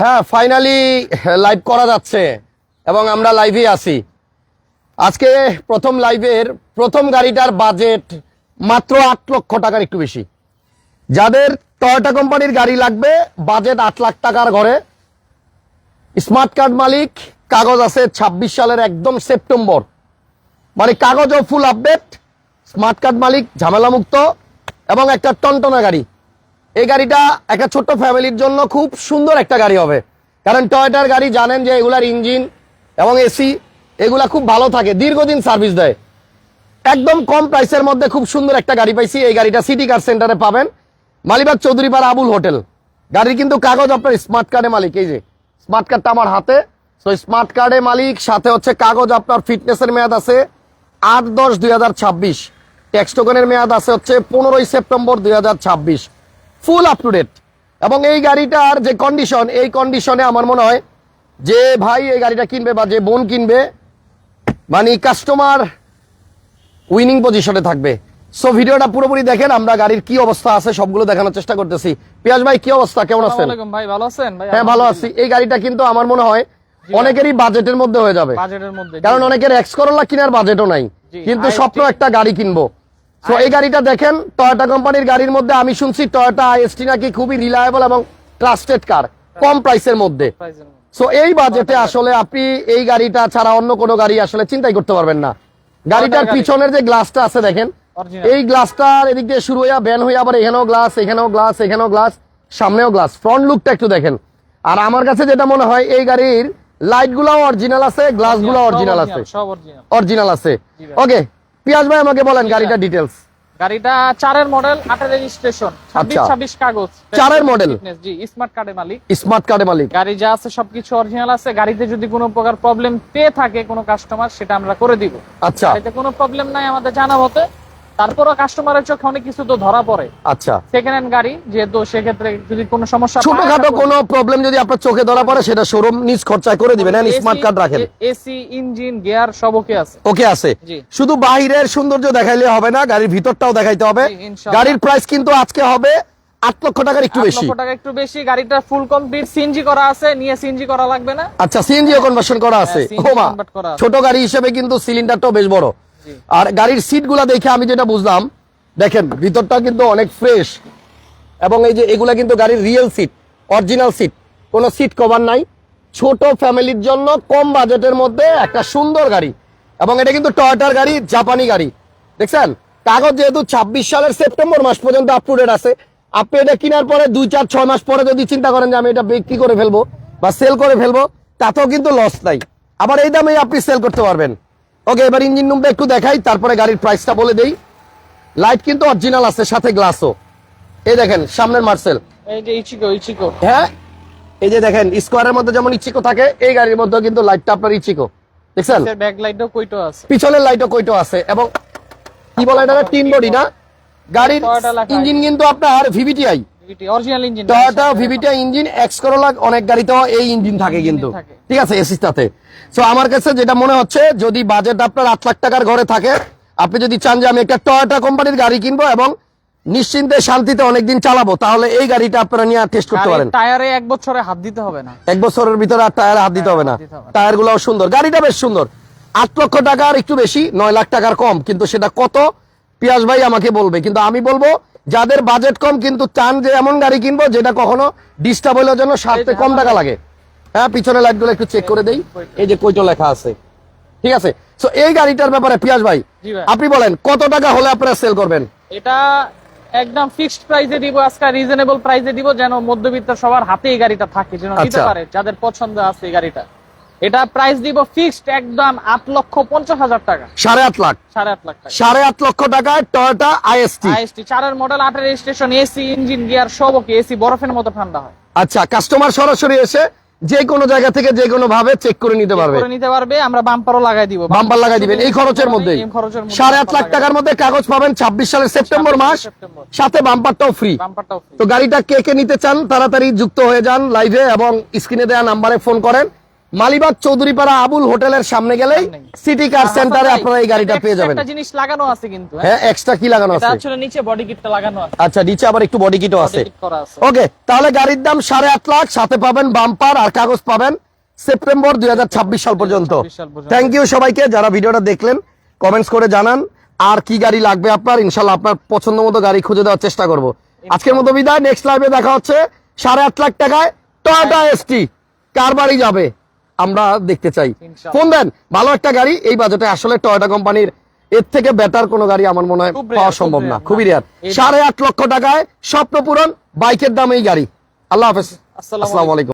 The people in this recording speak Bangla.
হ্যাঁ ফাইনালি লাইভ করা যাচ্ছে এবং আমরা লাইভে আছি। আজকে প্রথম লাইভের প্রথম গাড়িটার বাজেট মাত্র আট লক্ষ টাকার একটু বেশি। যাদের টয়োটা কোম্পানির গাড়ি লাগবে বাজেট আট লাখ টাকার ঘরে। স্মার্ট কার্ড মালিক, কাগজ আছে ২৬ সালের একদম সেপ্টেম্বর মানে কাগজও ফুল আপডেট স্মার্ট কার্ড মালিক ঝামেলা মুক্ত এবং একটা টনটনা গাড়ি। এই গাড়িটা একটা ছোট্ট ফ্যামিলির জন্য খুব সুন্দর একটা গাড়ি হবে। কারণ টয়টার গাড়ি জানেন যে এগুলার ইঞ্জিন এবং এসি এগুলা খুব ভালো থাকে, দীর্ঘদিন সার্ভিস দেয়। একদম কম প্রাইসের মধ্যে খুব সুন্দর একটা গাড়ি পাইছি। এই গাড়িটা সিটি কার সেন্টারে পাবেন। মালিবাগ চৌধুরীপাড়া আবুল হোটেল। গাড়ির কিন্তু কাগজ আপনার স্মার্ট কার্ডে মালিক, এই যে স্মার্ট কার্ডটা আমার হাতে। তো স্মার্ট কার্ডে মালিক, সাথে হচ্ছে কাগজ আপনার ফিটনেসের মেয়াদ আছে আট দশ দুই হাজার ছাব্বিশ। ট্যাক্স টোকেনের মেয়াদ আছে হচ্ছে পনেরোই সেপ্টেম্বর দুই হাজার ছাব্বিশ। ফুল আপ টু ডেট এবং এই গাড়িটার যে কন্ডিশন এই কন্ডিশনে আমার মনে হয় যে ভাই এই গাড়িটা কিনবে বা যে বোন কিনবে মানে কাস্টমার উইনিং পজিশনে থাকবে। সো ভিডিওটা পুরোপুরি দেখেন আমরা গাড়ির কি অবস্থা আছে সবগুলো দেখানোর চেষ্টা করতেছি। পিয়াজ ভাই কি অবস্থা? কেমন আছেন? ভাই ভালো আছেন? ভাই হ্যাঁ ভালো আছি। এই গাড়িটা কিন্তু আমার মনে হয় অনেকেরই বাজেটের মধ্যে হয়ে যাবে। বাজেটের মধ্যে কারণ অনেকের এক্স করোলা কেনার বাজেটও নাই। কিন্তু স্বপ্ন একটা গাড়ি কিনবো। তো এই গাড়িটা দেখেন টয়োটা কোম্পানির গাড়ির মধ্যে আমি শুনছি টয়োটা আইএসটি নাকি খুবই রিলায়েবল এবং ট্রাস্টেড কার কম প্রাইসের মধ্যে। সো এই বাজেটে আসলে আপনি এই গাড়িটা ছাড়া অন্য কোনো গাড়ি আসলে চিন্তাই করতে পারবেন না। গাড়িটার পিছনের যে গ্লাসটা আছে দেখেন এই গ্লাসটার এদিক দিয়ে শুরু হইয়া ব্যান হইয়া আবার এখানেও গ্লাস এখানেও গ্লাস এখানেও গ্লাস সামনেও গ্লাস ফ্রন্ট লুকটা একটু দেখেন। আর আমার কাছে যেটা মনে হয় এই গাড়ির লাইট গুলাও অরিজিনাল আছে। গ্লাসগুলো অরিজিনাল আছে। অরিজিনাল আছে ওকে পিয়াজ ভাই আমাকে বলেন গাড়িটা ডিটেলস গাড়িটা চারের মডেল আটের রেজিস্ট্রেশন ছাব্বিশ আচ্ছা। ছাব্বিশ কাগজ। চারের মডেল জি স্মার্ট কার্ডের মালিক। স্মার্ট কার্ডে মালিক। গাড়ি যা আছে সবকিছু অরিজিনাল আছে। গাড়িতে যদি কোনো প্রকার প্রবলেম পেয়ে থাকে কোনো কাস্টমার সেটা আমরা করে দিব। আচ্ছা। এতে কোনো প্রবলেম নাই আমাদের জানা মতে। তারপরও কাস্টমারের চোখে অনেক কিছু তো ধরা পড়ে। আচ্ছা। সেকেন্ড হ্যান্ড গাড়ি যেহেতু সেক্ষেত্রে যদি কোনো সমস্যা ছোটখাটো কোনো প্রবলেম যদি আপনার চোখে ধরা পড়ে সেটা শোরুম নিজ খরচায় করে দিবেন স্মার্ট কার্ড রাখেন। এসি ইঞ্জিন গিয়ার সব ওকে আছে। ওকে আছে। শুধু বাহিরের সৌন্দর্য দেখাইলে হবে না গাড়ির ভিতরটাও দেখাইতে হবে। গাড়ির প্রাইস কিন্তু আজকে হবে আট লক্ষ টাকার একটু বেশি। টাকা একটু বেশি গাড়িটা ফুল কমপ্লিট সিএনজি করা আছে নিয়ে সিএনজি করা লাগবে না? আচ্ছা সিএনজিও কনভার্সন করা আছে। হ্যাঁ, করা আছে। ছোট গাড়ি হিসেবে কিন্তু সিলিন্ডারটাও বেশ বড়। আর গাড়ির সিটগুলা দেখে আমি যেটা বুঝলাম, দেখেন, ভিতরটা কিন্তু অনেক ফ্রেশ এবং এই যে এগুলা কিন্তু গাড়ির রিয়েল সিট অরিজিনাল সিট কোনো সিট কভার নাই। ছোট ফ্যামিলির জন্য কম বাজেটের মধ্যে একটা সুন্দর গাড়ি এবং এটা কিন্তু টয়টার গাড়ি, জাপানি গাড়ি। দেখছেন? কাগজ যেহেতু ছাব্বিশ সালের সেপ্টেম্বর মাস পর্যন্ত আপ টু ডেট আছে। আপনি এটা কেনার পরে দুই, চার, ছয় মাস পরে যদি চিন্তা করেন যে আমি এটা বিক্রি করে ফেলব বা সেল করে ফেলব, তাতেও কিন্তু লস নাই। আবার এই দামেই আপনি সেল করতে পারবেন। ওকে এবার ইঞ্জিন রুমটা একটু দেখাই তারপরে গাড়ির প্রাইসটা বলে দেই। লাইট কিন্তু অরিজিনাল আছে সাথে গ্লাসও এই দেখেন সামনের মার্সেল এই যে ইচিকো ইচিকো হ্যাঁ? এই যে দেখেন স্কোয়ারের মধ্যে যেমন ইচিকো থাকে এই গাড়ির মধ্যে কিন্তু লাইটটা আপনার ইচিকো দেখছেন? ব্যাক লাইটও কইটো আছে। পিছনের লাইটও কইটো আছে এবং কি বলে এটা তিন বডি না গাড়ির ইঞ্জিন কিন্তু আপনার VVTi Toyota VVTi engine X Corolla অনেক গাড়িতেও এই ইঞ্জিন থাকে কিন্তু। ঠিক আছে এসিটাতে সো আমার কাছে যেটা মনে হচ্ছে যদি বাজেট আপনার আট লাখ টাকার ঘরে থাকে আপনি যদি চান যে আমি একটা টয়োটা কোম্পানির গাড়ি কিনবো এবং নিশ্চিন্তে শান্তিতে অনেকদিন চালাবো তাহলে এই গাড়িটা আপনারা নিয়ে টেস্ট করতে পারেন। টায়ারে এক বছরে হাত দিতে হবে না। এক বছরের ভিতরে আর টায়ার হাত দিতে হবে না। টায়ার গুলাও সুন্দর। গাড়িটা বেশ সুন্দর। আট লক্ষ টাকার একটু বেশি নয় লাখ টাকার কম কিন্তু সেটা কত? পিয়াস ভাই আমাকে বলবে। কিন্তু আমি বলব যাদের বাজেট কম কিন্তু চান যে এমন গাড়ি কিনবো যেটা কখনো ডিস্টার্ব হইলেও যেন সারতে কম টাকা লাগে। হ্যাঁ পিছনে লাইটগুলো একটু চেক করে দেই। এই যে কইটো লেখা আছে। ঠিক আছে? তো এই গাড়িটার ব্যাপারে পিয়াস ভাই আপনি বলেন কত টাকা হলে আপনারা সেল করবেন? এটা একদম ফিক্সড প্রাইসে দিব আজকে রিজনেবল প্রাইসে দিব যেন মধ্যবিত্ত সবার হাতে এই গাড়িটা থাকে যেন নিতে আচ্ছা। পারে যাদের পছন্দ আছে এই গাড়িটা। এটা প্রাইস দিব ফিক্সড একদম আট লক্ষ পঞ্চাশ হাজার টাকা। সাড়ে আট লাখ। সাড়ে আট লাখ টাকা। সাড়ে আট লক্ষ টাকায় টয়োটা আইএসটি আইএসটি চারের মডেল আটের রেজিস্ট্রেশন এসি ইঞ্জিন গিয়ার সব ওকে এসি বরফের মতো ঠান্ডা হয়। আচ্ছা কাস্টমার সরাসরি এসে যে কোনো জায়গা থেকে যে কোনো ভাবে চেক করে নিতে পারবে। করে নিতে পারবে আমরা বাম্পারও লাগাই দিব। বাম্পার লাগাই দিবেন। এই খরচের মধ্যে এই খরচের মধ্যে সাড়ে আট লাখ টাকার মধ্যে কাগজ পাবেন ছাব্বিশ সালের সেপ্টেম্বর মাস। সাথে বাম্পারটাও ফ্রি তো গাড়িটা কে কে নিতে চান তাড়াতাড়ি যুক্ত হয়ে যান লাইভে এবং স্ক্রিনে দেওয়া নাম্বারে ফোন করেন। মালিবাগ চৌধুরীপাড়া আবুল হোটেলের সামনে গেলেই সিটি কার সেন্টারে আপনারা এই গাড়িটা পেয়ে যাবেন। একটা জিনিস লাগানো আছে কিন্তু হ্যাঁ? হ্যাঁ এক্সট্রা কি লাগানো আছে? আসলে নিচে বডি কিটটা লাগানো আছে। আচ্ছা নিচে আবার একটু বডি কিটও আছে। ওকে তাহলে গাড়ির দাম সাড়ে আট লাখ সাথে পাবেন বাম্পার আর কাগজ পাবেন সেপ্টেম্বর দুই সাল পর্যন্ত। 2026 সাল পর্যন্ত। থ্যাংক ইউ সবাইকে যারা ভিডিওটা দেখলেন কমেন্টস করে জানান আর কি গাড়ি লাগবে আপনার? ইনশাল্লাহ আপনার পছন্দ মতো গাড়ি খুঁজে দেওয়ার চেষ্টা করব। আজকের মতো বিদায় নেক্সট লাইভে দেখা হচ্ছে সাড়ে আট লাখ টাকায় টয়োটা এসটি কার বাড়ি যাবে? আমরা দেখতে চাই। ফোন দেন ভালো একটা গাড়ি এই বাজেটে আসলে টয়টা কোম্পানির এর থেকে বেটার কোনো গাড়ি আমার মনে হয় পাওয়া সম্ভব না খুবই। রেয়ার সাড়ে আট লক্ষ টাকায় স্বপ্ন পূরণ বাইকের দাম এই গাড়ি। আল্লাহ হাফেজ। আসসালামু আলাইকুম।